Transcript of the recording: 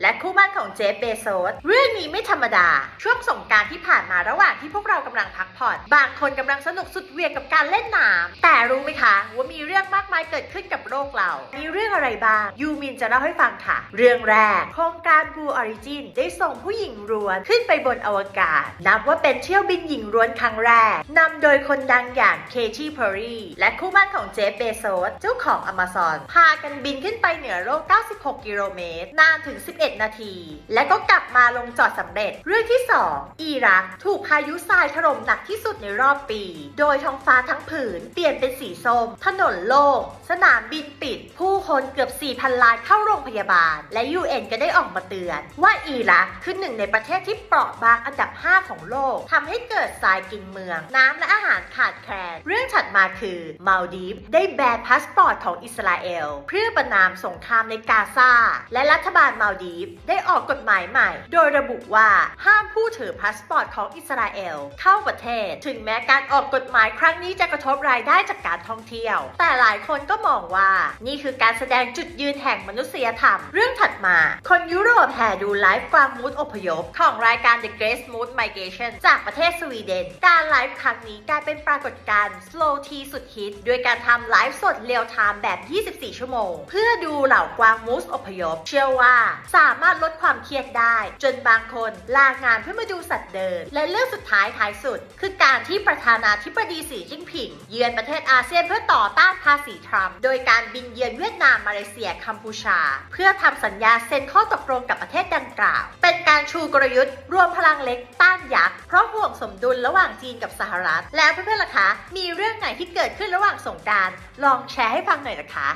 และคู่มั่นของเจฟเบโซส เรื่องนี้ไม่ธรรมดา ช่วงสงกราร มาระหว่างที่พวกเรากำลังพักผ่อน บางคนกำลังสนุกสุดเวียงกับการเล่นน้ำแต่รู้ไหมคะว่ามีเรื่องมากมายเกิดขึ้นกับโลกเรา มีเรื่องอะไรบ้าง ยูมินจะเล่าให้ฟังค่ะ เรื่องแรก โครงการ Blue Origin ได้ส่งผู้หญิงล้วนขึ้นไปบนอวกาศ นับว่าเป็นเที่ยวบินหญิงล้วนครั้งแรกนำโดยคนดังอย่างเคที่เพอรีและคู่มั่นของเจฟเบโซสเจ้าของ Amazon พากันบินขึ้นไปเหนือโลก 96 กิโลเมตร นานถึง 11 นาที และก็กลับมาลงจอดสำเร็จ เรื่องที่ 2 อิรักถูกพายุทรายถล่มหนักที่สุดในรอบปี โดยท้องฟ้าทั้งผืน เปลี่ยนเป็นสีส้ม ถนนโล่งสนามบินปิด ผู้คนเกือบ 4,000 ล้านเข้าโรงพยาบาล และ UN ก็ได้ออกมาเตือน ว่าอิรักคือหนึ่งในประเทศที่เปราะบางอันดับ 5 ของโลกทำให้เกิดทรายกินเมือง น้ำและอาหารขาดแคลน เรื่องถัดมาคือมาลดีฟได้แบนพาสปอร์ตของอิสราเอล เพื่อประนามสงครามในกาซาและรัฐบาลมาลดีฟได้ออกกฎหมายใหม่ โดยระบุว่าห้ามผู้ถือพาสปอร์ตของอิสราเอล เข้าประเทศ ถึงแม้การออกกฎหมายครั้งนี้จะกระทบรายได้จากการท่องเที่ยว แต่หลายคนก็มองว่า นี่คือการแสดงจุดยืนแห่งมนุษยธรรม เรื่องถัดมา คนยุโรปแห่ดูไลฟ์กวางมูดอพยพ ของรายการ The Great Mood Migration จากประเทศสวีเดน การไลฟ์ครั้งนี้กลายเป็นปรากฏการณ์ slow t สุดฮิตโดยการทำไลฟ์สดเรียลไทม์แบบ 24 ชั่วโมง เพื่อดูเหล่ากวางมูสอพยพ เชื่อว่าสามารถลดความเครียดได้ จนบางคนลางานเพื่อมาดูสัตว์เดินและเรื่องสุดท้ายท้ายสุด คือการที่ประธานาธิบดีสีจิ้นผิง เยือนประเทศอาเซียนเพื่อต่อต้านภาษีทรัมป์โดยการบินเยือนเวียดนามมาเลเซียกัมพูชา เพื่อทำสัญญาเซ็นข้อตกลงกับประเทศดังกล่าว เป็นการชูกลยุทธ์ รวมพลังเล็กต้านยักษ์เพราะห่วงสมดุลระหว่างจีนกับสหรัฐ แล้วเพื่อนๆล่ะคะ มีเรื่องไหนที่เกิดขึ้นระหว่างสงกรารลองแชร์ให้ฟังหน่อยนะคะ